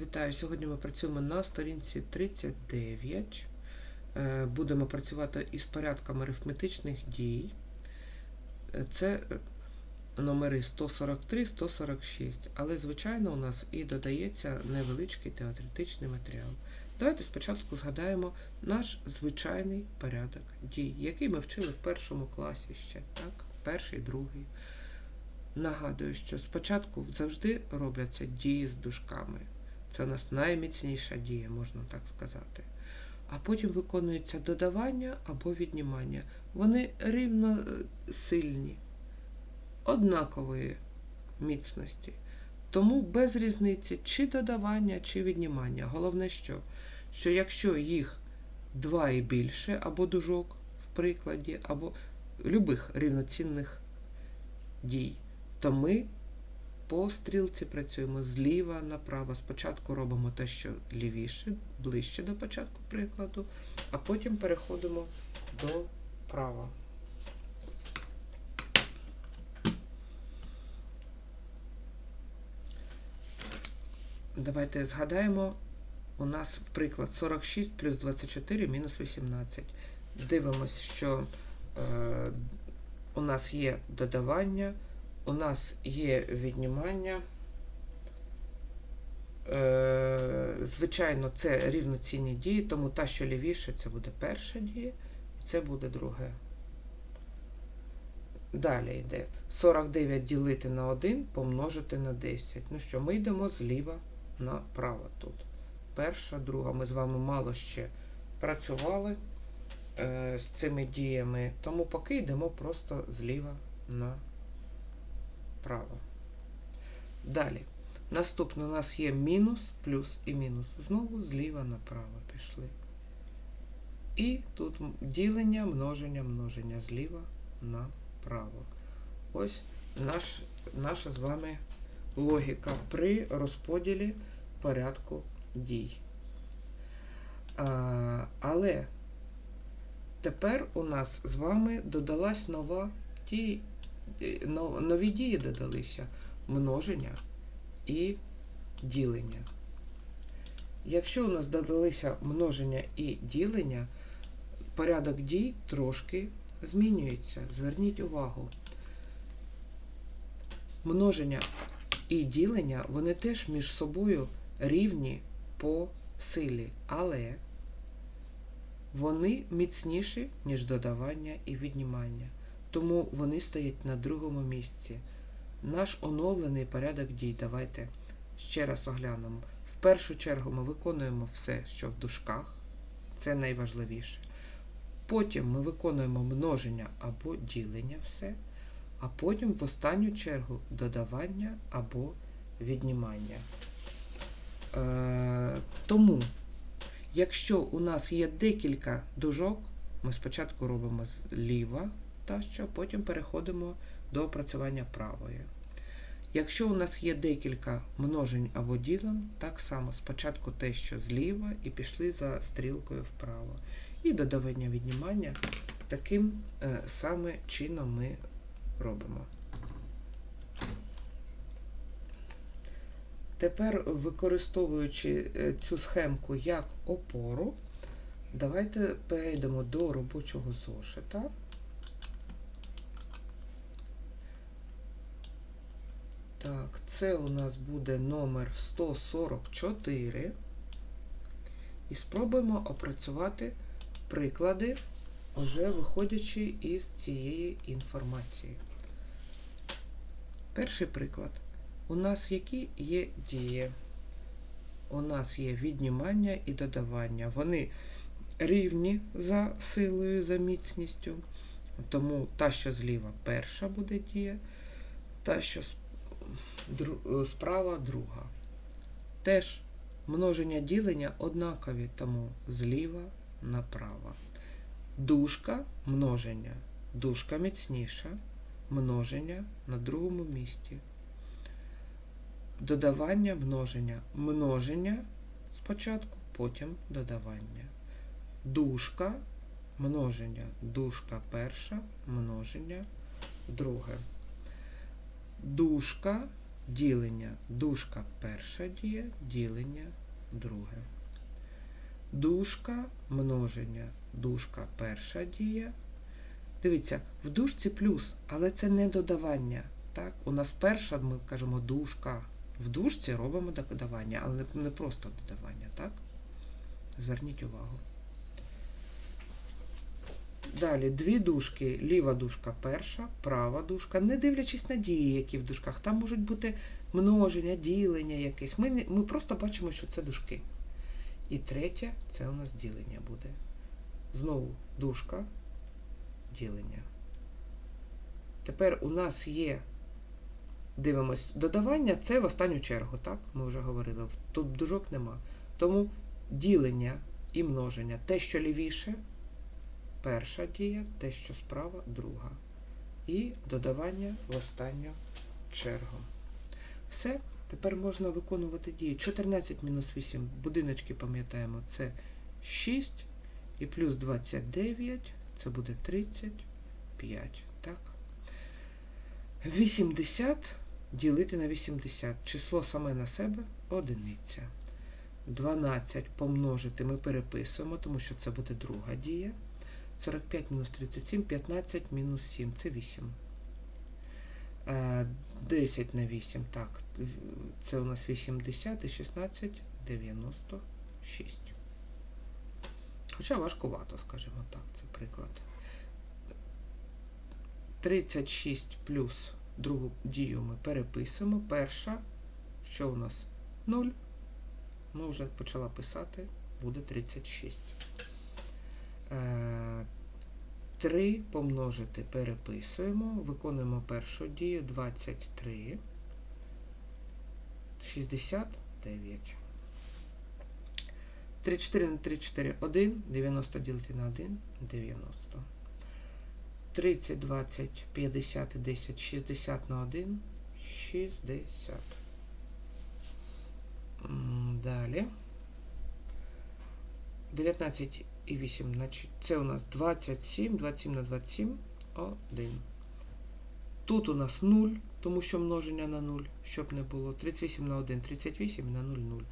Вітаю! Сьогодні ми працюємо на сторінці 39. Е, Будемо працювати із порядком арифметичних дій. Це е, номери 143, 146. Але, звичайно, у нас і додається невеличкий теоретичний матеріал. Давайте спочатку згадаємо наш звичайний порядок дій, який ми вчили в першому класі ще, так? Перший, другий. Нагадую, що спочатку завжди робляться дії з дужками. Це у нас найміцніша дія, можна так сказати. А потім виконується додавання або віднімання. Вони рівно е, сильні, однакової міцності. Тому без різниці чи додавання, чи віднімання. Головне, що, що якщо їх два і більше, або дужок в прикладі, або любих рівноцінних дій, то ми по стрілці працюємо зліва направо. Спочатку робимо те, що лівіше, ближче до початку прикладу, а потім переходимо до права. Давайте згадаємо, у нас приклад 46 плюс 24 мінус 18. Дивимось, що е, у нас є додавання, у нас є віднімання. Е, звичайно, це рівноцінні дії, тому та, що лівіше, це буде перша дія, і це буде друге. Далі йде 49 ділити на 1 помножити на 10. Ну що, ми йдемо зліва направо тут. Перша, друга. Ми з вами мало ще працювали е, з цими діями, тому поки йдемо просто зліва направо. Далі. Наступне у нас є мінус, плюс і мінус. Знову зліва направо пішли. І тут ділення, множення, множення зліва направо. Ось наш, наша з вами логіка при розподілі порядку дій. А, але тепер у нас з вами додалась нова дія, нові дії додалися множення і ділення. Якщо у нас додалися множення і ділення, порядок дій трошки змінюється. Зверніть увагу. Множення і ділення, вони теж між собою рівні по силі, але вони міцніші, ніж додавання і віднімання. Тому вони стоять на другому місці. Наш оновлений порядок дій. Давайте ще раз оглянемо. В першу чергу ми виконуємо все, що в дужках. Це найважливіше. Потім ми виконуємо множення або ділення все, а потім в останню чергу додавання або віднімання. Е, тому, якщо у нас є декілька дужок, ми спочатку робимо зліва, та що, потім переходимо до опрацювання правої. Якщо у нас є декілька множень або ділень, так само спочатку те, що зліва, і пішли за стрілкою вправо. І додавання віднімання таким е, саме чином ми робимо. Тепер, використовуючи е, цю схемку як опору, давайте перейдемо до робочого зошита. Так, це у нас буде номер 144. І спробуємо опрацювати приклади, вже виходячи із цієї інформації. Перший приклад. У нас які є дії? У нас є віднімання і додавання. Вони рівні за силою, за міцністю. Тому та, що зліва, перша буде дія, та, що с- дру- е, справа друга. Теж множення ділення однакові, тому зліва направо. Дужка множення. Дужка міцніша, множення на другому місці. Додавання множення. Множення спочатку, потім додавання. Дужка множення. Дужка перша, множення друге. Дужка ділення, дужка перша дія, ділення друге. Дужка, множення, дужка перша дія. Дивіться, в дужці плюс, але це не додавання. Так? У нас перша, ми кажемо, дужка. В дужці робимо додавання, але не- просто додавання, так? Зверніть увагу. Далі дві дужки, ліва дужка перша, права дужка, не дивлячись на дії, які в дужках. Там можуть бути множення, ділення якесь. Ми, ми просто бачимо, що це дужки. І третє це у нас ділення буде. Знову дужка, ділення. Тепер у нас є, дивимось, додавання це в останню чергу, так? Ми вже говорили. Тут дужок нема. Тому ділення і множення. Те, що лівіше, перша дія, те, що справа, друга. І додавання в останню чергу. Все, тепер можна виконувати дії. 14 мінус 8, будиночки пам'ятаємо, це 6 і плюс 29, це буде 35. Так? 80 ділити на 80. Число саме на себе одиниця. 12 помножити ми переписуємо, тому що це буде друга дія. 45 мінус 37, 15 мінус 7, це 8. Е, 10 на 8, так, це у нас 80 і 16, 96. Хоча важкувато, скажімо так, це приклад. 36 плюс другу дію ми переписуємо. Перша, що у нас? 0. Ми вже почала писати, буде 36. Е, 3 помножити переписуємо, виконуємо першу дію 23, 69. 34 на 34 1, 90 ділити на 1, 90. 30, 20, 50 і 10, 60 на 1, 60. Далі. 19 і 8, значить, це у нас 27, 27 на 27, 1. Тут у нас 0, тому що множення на 0, щоб не було. 38 на 1, 38 на 0, 0.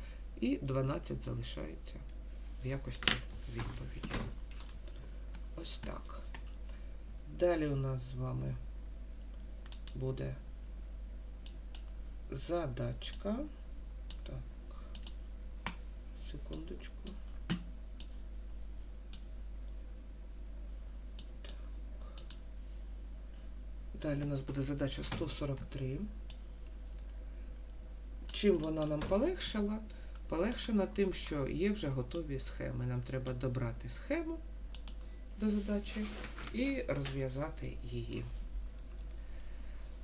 І 12 залишається в якості відповіді. Ось так. Далі у нас з вами буде задачка. Так, секундочку. Далі у нас буде задача 143. Чим вона нам полегшила? Полегшена тим, що є вже готові схеми. Нам треба добрати схему до задачі і розв'язати її.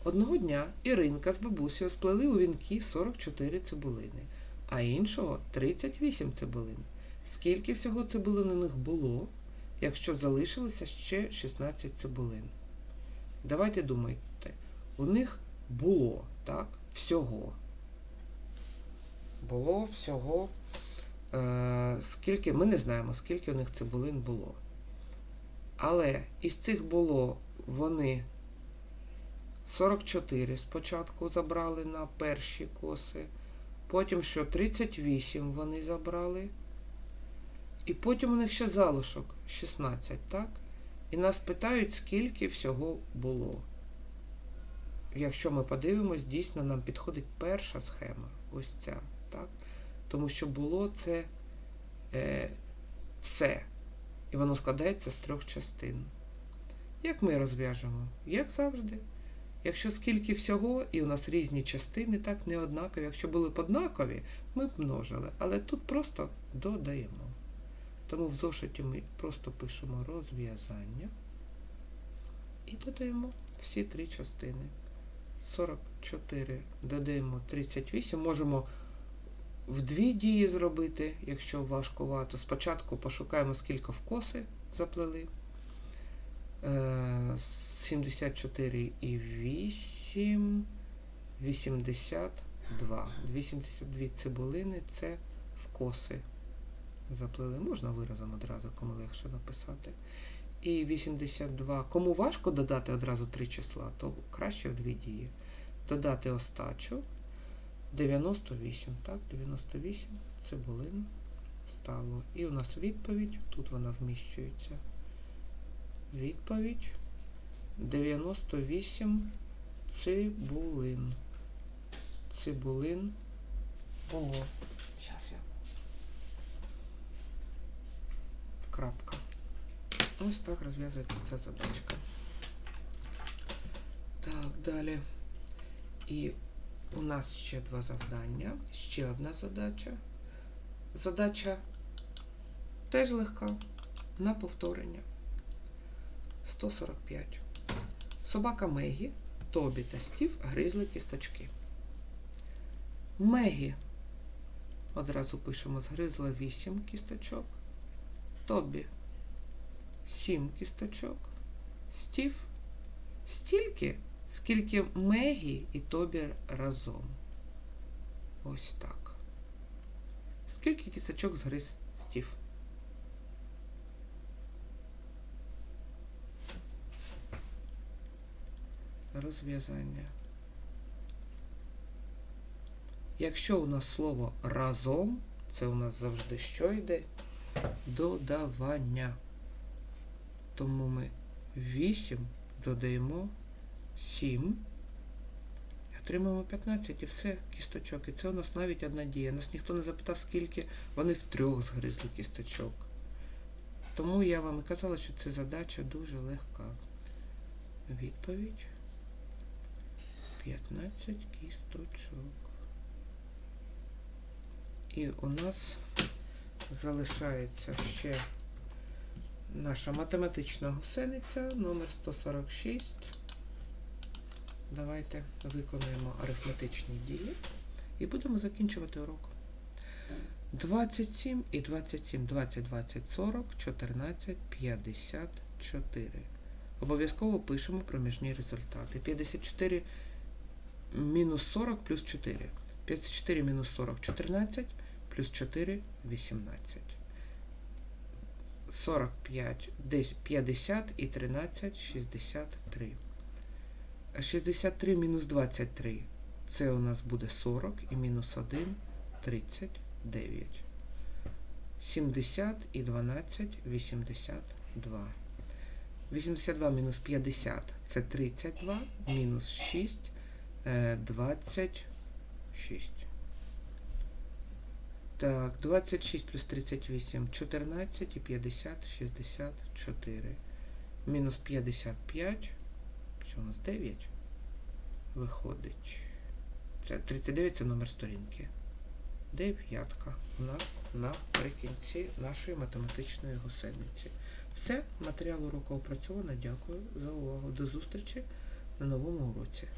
Одного дня Іринка з бабусею сплели у вінки 44 цибулини, а іншого 38 цибулин. Скільки всього цибулин у них було, якщо залишилося ще 16 цибулин? Давайте думайте, у них було, так, всього. Було всього. Е, скільки, ми не знаємо, скільки у них цибулин було. Але із цих було вони 44 спочатку забрали на перші коси, потім що 38 вони забрали, і потім у них ще залишок 16, так? І нас питають, скільки всього було. Якщо ми подивимось, дійсно нам підходить перша схема, ось ця, так? Тому що було це е, все. І воно складається з трьох частин. Як ми розв'яжемо? Як завжди. Якщо скільки всього, і у нас різні частини, так не однакові. Якщо були б однакові, ми б множили. Але тут просто додаємо. Тому в зошиті ми просто пишемо розв'язання і додаємо всі три частини. 44 додаємо 38. Можемо в дві дії зробити, якщо важкувато. Спочатку пошукаємо, скільки в коси заплели. Е, 74 і 8, 82. 82 цибулини це в коси заплели. Можна виразом одразу, кому легше написати. І 82. Кому важко додати одразу три числа, то краще в дві дії. Додати остачу 98, так, 98 цибулин стало. І у нас відповідь, тут вона вміщується. Відповідь 98 цибулин. Цибулин було. Ось так розв'язується ця задачка. Так, далі. І у нас ще два завдання. Ще одна задача. Задача теж легка. На повторення. 145. Собака Мегі, Тобі та Стів гризли кісточки. Мегі. Одразу пишемо, згризла 8 кісточок. Тобі 7 кісточок. Стів стільки, скільки Мегі і Тобі разом. Ось так. Скільки кісточок згриз Стів? Розв'язання. Якщо у нас слово разом, це у нас завжди що йде? Додавання. Тому ми 8 додаємо 7. І отримаємо 15 і все, кісточок. І це у нас навіть одна дія. Нас ніхто не запитав, скільки вони втрьох згризли кісточок. Тому я вам і казала, що це задача дуже легка. Відповідь 15 кісточок. І у нас залишається ще наша математична гусениця номер 146. Давайте виконуємо арифметичні дії і будемо закінчувати урок. 27 і 27, 20, 20, 40, 14, 54. Обов'язково пишемо проміжні результати. 54 мінус 40 плюс 4. 54 мінус 40 14, плюс 4 18. 45, десь 50 і 13 63. 63 мінус 23. Це у нас буде 40 і мінус 1 39. 70 і 12 82. 82 мінус 50 це 32, мінус 6 е, 26. Так, 26 плюс 38 14 і 50 64. Мінус 55. Що у нас 9? Виходить. Це 39 це номер сторінки. Дев'ятка у нас наприкінці нашої математичної гусениці. Все, матеріал уроку опрацьовано. Дякую за увагу. До зустрічі на новому уроці.